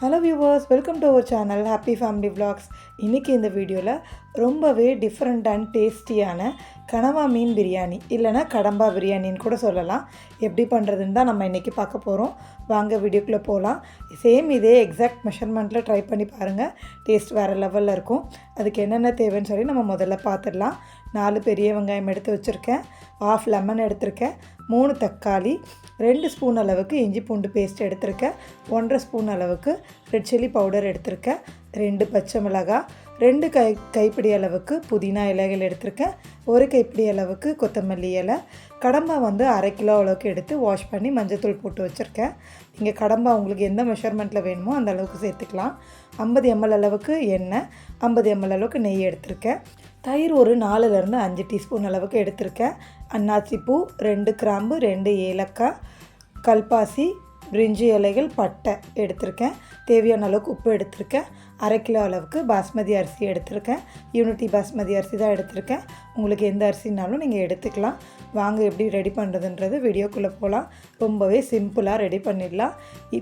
Hello viewers welcome to our channel happy family vlogs இன்றைக்கி இந்த வீடியோவில் ரொம்பவே டிஃப்ரெண்ட் அண்ட் டேஸ்டியான கனவா மீன் பிரியாணி இல்லைன்னா கடம்பா பிரியாணின்னு கூட சொல்லலாம். எப்படி பண்ணுறதுன்னு தான் நம்ம இன்றைக்கி பார்க்க போகிறோம் வாங்க வீடியோக்குள்ளே போகலாம் சேம் இதே எக்ஸாக்ட் மெஷர்மெண்ட்டில் ட்ரை பண்ணி பாருங்கள் டேஸ்ட் வேறு லெவலில் இருக்கும். அதுக்கு என்னென்ன தேவைன்னு சொல்லி நம்ம முதல்ல பார்த்துடலாம். நாலு பெரிய வெங்காயம் எடுத்து வச்சுருக்கேன். ஆஃப் லெமன் எடுத்திருக்கேன். மூணு தக்காளி ரெண்டு ஸ்பூன் அளவுக்கு இஞ்சி பூண்டு பேஸ்ட் எடுத்திருக்கேன். ஒன்றரை ஸ்பூன் அளவுக்கு ரெட் சில்லி பவுடர் எடுத்திருக்கேன். ரெண்டு பச்சை மிளகாய் ரெண்டு கை கைப்பிடி அளவுக்கு புதினா இலைகள் எடுத்திருக்கேன். ஒரு கைப்பிடி அளவுக்கு கொத்தமல்லி இலை. கடம்பா வந்து அரை கிலோ அளவுக்கு எடுத்து வாஷ் பண்ணி மஞ்சத்தூள் போட்டு வச்சுருக்கேன். நீங்கள் கடம்பா உங்களுக்கு எந்த மெஷர்மெண்ட்டில் வேணுமோ அந்த அளவுக்கு சேர்த்துக்கலாம். ஐம்பது எம்எல் அளவுக்கு எண்ணெய் ஐம்பது எம்எல் அளவுக்கு நெய் எடுத்திருக்கேன். தயிர் ஒரு நாலுலேருந்து அஞ்சு டீஸ்பூன் அளவுக்கு எடுத்திருக்கேன். அன்னாச்சி பூ ரெண்டு கிராம்பு ரெண்டு ஏலக்காய் கல்பாசி பிரிஞ்சி இலைகள் பட்டை எடுத்திருக்கேன். தேவையான அளவுக்கு உப்பு எடுத்திருக்கேன். அரை கிலோ அளவுக்கு பாஸ்மதி அரிசி எடுத்திருக்கேன். யூனிட்டி பாஸ்மதி அரிசி தான் எடுத்திருக்கேன். உங்களுக்கு எந்த அரிசினாலும் நீங்கள் எடுத்துக்கலாம். வாங்க எப்படி ரெடி பண்ணுறதுன்றது வீடியோக்குள்ளே போகலாம் ரொம்பவே சிம்பிளாக ரெடி பண்ணிடலாம்.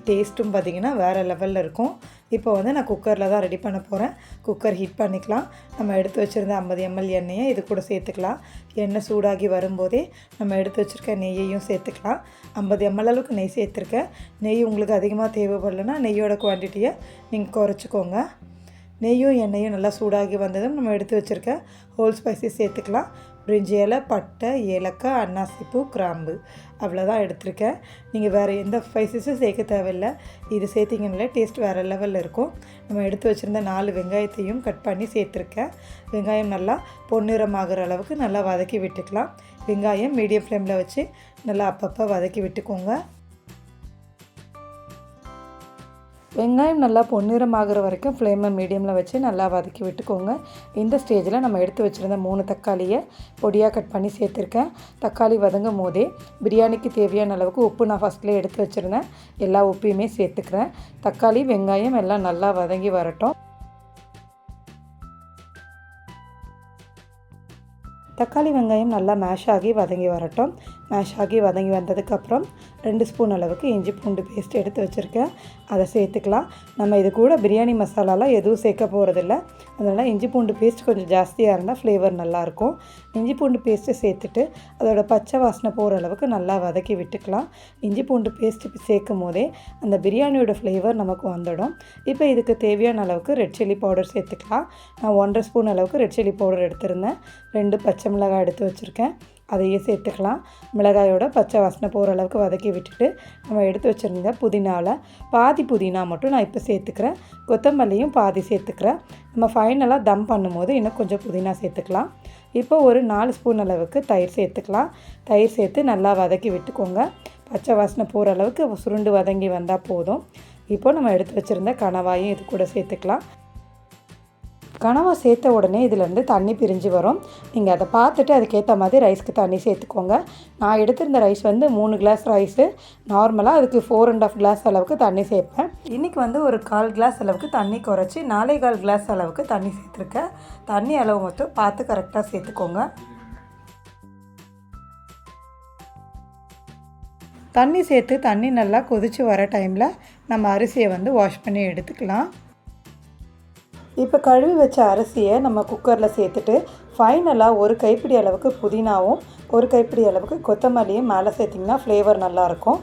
டேஸ்ட்டும் பார்த்திங்கன்னா வேறு லெவலில் இருக்கும். இப்போ வந்து நான் குக்கரில் தான் ரெடி பண்ண போகிறேன் குக்கர் ஹீட் பண்ணிக்கலாம். நம்ம எடுத்து வச்சுருந்த ஐம்பது எம்எல் எண்ணெயை இது கூட சேர்த்துக்கலாம். எண்ணெய் சூடாகி வரும்போதே நம்ம எடுத்து வச்சுருக்க நெய்யையும் சேர்த்துக்கலாம். ஐம்பது எம்எல் அளவுக்கு நெய் சேர்த்துருக்கேன். நெய் உங்களுக்கு அதிகமாக தேவைப்படலைன்னா நெய்யோட குவான்டிட்டியை நீங்கள் குறைச்சிக்கோங்க. நெய்யும் எண்ணெயும் நல்லா சூடாகி வந்ததும் நம்ம எடுத்து வச்சுருக்க ஹோல் ஸ்பைசி சேர்த்துக்கலாம். பிரிஞ்சி இலை பட்டை ஏலக்காய் அன்னாசிப்பூ கிராம்பு. அவ்வளோதான் எடுத்திருக்கேன். நீங்கள் வேறு எந்த ஸ்பைசஸும் சேர்க்க தேவையில்லை. இது சேர்த்திங்கனால டேஸ்ட் வேறு லெவலில் இருக்கும். நம்ம எடுத்து வச்சுருந்த நாலு வெங்காயத்தையும் கட் பண்ணி சேர்த்துருக்கேன். வெங்காயம் நல்லா பொன்னிறமாகிற அளவுக்கு நல்லா வதக்கி விட்டுக்கலாம். வெங்காயம் மீடியம் ஃப்ளேமில் வச்சு நல்லா அப்பப்போ வதக்கி விட்டுக்கோங்க. வெங்காயம் நல்லா பொன்னிறமாகிற வரைக்கும் ஃப்ளேமை மீடியமில் வச்சு நல்லா வதக்கி விட்டுக்கோங்க. இந்த ஸ்டேஜில் நம்ம எடுத்து வச்சுருந்த மூணு தக்காளியை பொடியாக கட் பண்ணி சேர்த்துருக்கேன். தக்காளி வதங்கும் போதே பிரியாணிக்கு தேவையான அளவுக்கு உப்பு நான் ஃபஸ்ட்லேயே எடுத்து வச்சுருந்தேன். எல்லா உப்பையுமே சேர்த்துக்கிறேன். தக்காளி வெங்காயம் எல்லாம் நல்லா வதங்கி வரட்டும். தக்காளி வெங்காயம் நல்லா மேஷ் ஆகி வதங்கி வரட்டும். மேஷ் ஆகி வதங்கி வந்ததுக்கப்புறம் ரெண்டு ஸ்பூன் அளவுக்கு இஞ்சி பூண்டு பேஸ்ட் எடுத்து வச்சுருக்கேன். அதை சேர்த்துக்கலாம். நம்ம இது கூட பிரியாணி மசாலாலாம் எதுவும் சேர்க்க போகிறதில்ல அதனால் இஞ்சி பூண்டு பேஸ்ட் கொஞ்சம் ஜாஸ்தியாக இருந்தால் ஃப்ளேவர் நல்லாயிருக்கும் இஞ்சி பூண்டு பேஸ்ட்டு சேர்த்துட்டு அதோட பச்சை வாசனை போகிற அளவுக்கு நல்லா வதக்கி விட்டுக்கலாம். இஞ்சி பூண்டு பேஸ்ட்டு சேர்க்கும் போதே அந்த பிரியாணியோட ஃப்ளேவர் நமக்கு வந்துடும். இப்போ இதுக்கு தேவையான அளவுக்கு ரெட் சில்லி பவுடர் சேர்த்துக்கலாம். நான் ஒன்றரை ஸ்பூன் அளவுக்கு ரெட் சில்லி பவுடர் எடுத்திருந்தேன். ரெண்டு பச்சை மிளகாய் எடுத்து வச்சுருக்கேன். அதையே சேர்த்துக்கலாம். மிளகாயோட பச்சை வாசனை போகிற அளவுக்கு வதக்கி விட்டுட்டு நம்ம எடுத்து வச்சுருந்த புதினாவில் பாதி புதினா மட்டும் நான் இப்போ சேர்த்துக்கிறேன். கொத்தமல்லியும் பாதி சேர்த்துக்கிறேன். நம்ம ஃபைனலாக தம் பண்ணும்போது இன்னும் கொஞ்சம் புதினா சேர்த்துக்கலாம். இப்போ ஒரு நாலு ஸ்பூன் அளவுக்கு தயிர் சேர்த்துக்கலாம். தயிர் சேர்த்து நல்லா வதக்கி விட்டுக்கோங்க. பச்சை வாசனை போகிற அளவுக்கு சுருண்டு வதங்கி வந்தால் போதும். இப்போ நம்ம எடுத்து வச்சுருந்த கணவாயும் இது கூட சேர்த்துக்கலாம். கனவா சேர்த்த உடனே இதிலேருந்து தண்ணி பிரிஞ்சு வரும். நீங்கள் அதை பார்த்துட்டு அதுக்கேற்ற மாதிரி ரைஸ்க்கு தண்ணி சேர்த்துக்கோங்க. நான் எடுத்திருந்த ரைஸ் வந்து மூணு கிளாஸ் ரைஸு நார்மலாக அதுக்கு ஃபோர் அண்ட் ஆஃப் கிளாஸ் அளவுக்கு தண்ணி சேர்ப்பேன். இன்றைக்கி வந்து ஒரு கால் கிளாஸ் அளவுக்கு தண்ணி குறைச்சி நாலே கால் கிளாஸ் அளவுக்கு தண்ணி சேர்த்துருக்கேன். தண்ணி அளவு மட்டும் பார்த்து கரெக்டாக சேர்த்துக்கோங்க. தண்ணி சேர்த்து தண்ணி நல்லா கொதித்து வர டைமில் நம்ம அரிசியை வந்து வாஷ் பண்ணி எடுத்துக்கலாம். இப்போ கழுவி வச்ச அரிசியை நம்ம குக்கரில் சேர்த்துட்டு ஃபைனலாக ஒரு கைப்பிடி அளவுக்கு புதினாவும் ஒரு கைப்பிடி அளவுக்கு கொத்தமல்லியும் மேலே சேர்த்திங்கன்னா ஃப்ளேவர் நல்லாயிருக்கும்.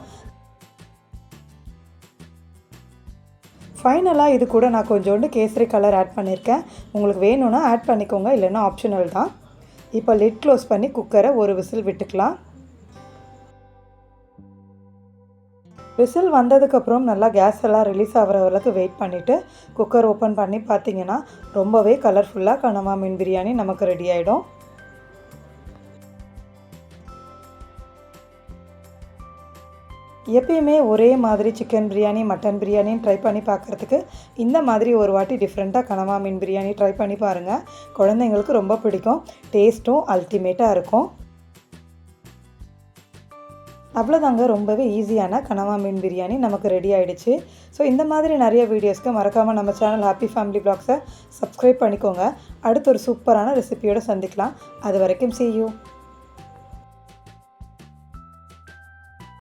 ஃபைனலாக இது கூட நான் கொஞ்சோண்டு கேசரி கலர் ஆட் பண்ணியிருக்கேன் உங்களுக்கு வேணும்னா ஆட் பண்ணிக்கோங்க இல்லைன்னா ஆப்ஷனல் தான். இப்போ லிட் க்ளோஸ் பண்ணி குக்கரை ஒரு விசில் விட்டுக்கலாம். விசில் வந்ததுக்கப்புறம் நல்லா கேஸ் எல்லாம் ரிலீஸ் ஆகிற அளவுக்கு வெயிட் பண்ணிவிட்டு குக்கர் ஓப்பன் பண்ணி பார்த்தீங்கன்னா ரொம்பவே கலர்ஃபுல்லாக கனவா மீன் பிரியாணி நமக்கு ரெடி ஆகிடும் எப்பயுமே ஒரே மாதிரி சிக்கன் பிரியாணி மட்டன் பிரியாணின்னு ட்ரை பண்ணி பார்க்குறதுக்கு இந்த மாதிரி ஒரு வாட்டி டிஃப்ரெண்ட்டாக கனவா மீன் பிரியாணி ட்ரை பண்ணி பாருங்கள் குழந்தைங்களுக்கு ரொம்ப பிடிக்கும். டேஸ்ட்டும் அல்டிமேட்டாக இருக்கும். அவ்வளோதாங்க ரொம்பவே ஈஸியான கனவா மீன் பிரியாணி நமக்கு ரெடி ஆகிடுச்சு ஸோ இந்த மாதிரி நிறைய வீடியோஸ்க்கு மறக்காமல் நம்ம சேனல் ஹாப்பி ஃபேமிலி பிளாக்ஸை சப்ஸ்கிரைப் பண்ணிக்கோங்க. அடுத்து ஒரு சூப்பரான ரெசிபியோடு சந்திக்கலாம். அது வரைக்கும் செய்யும்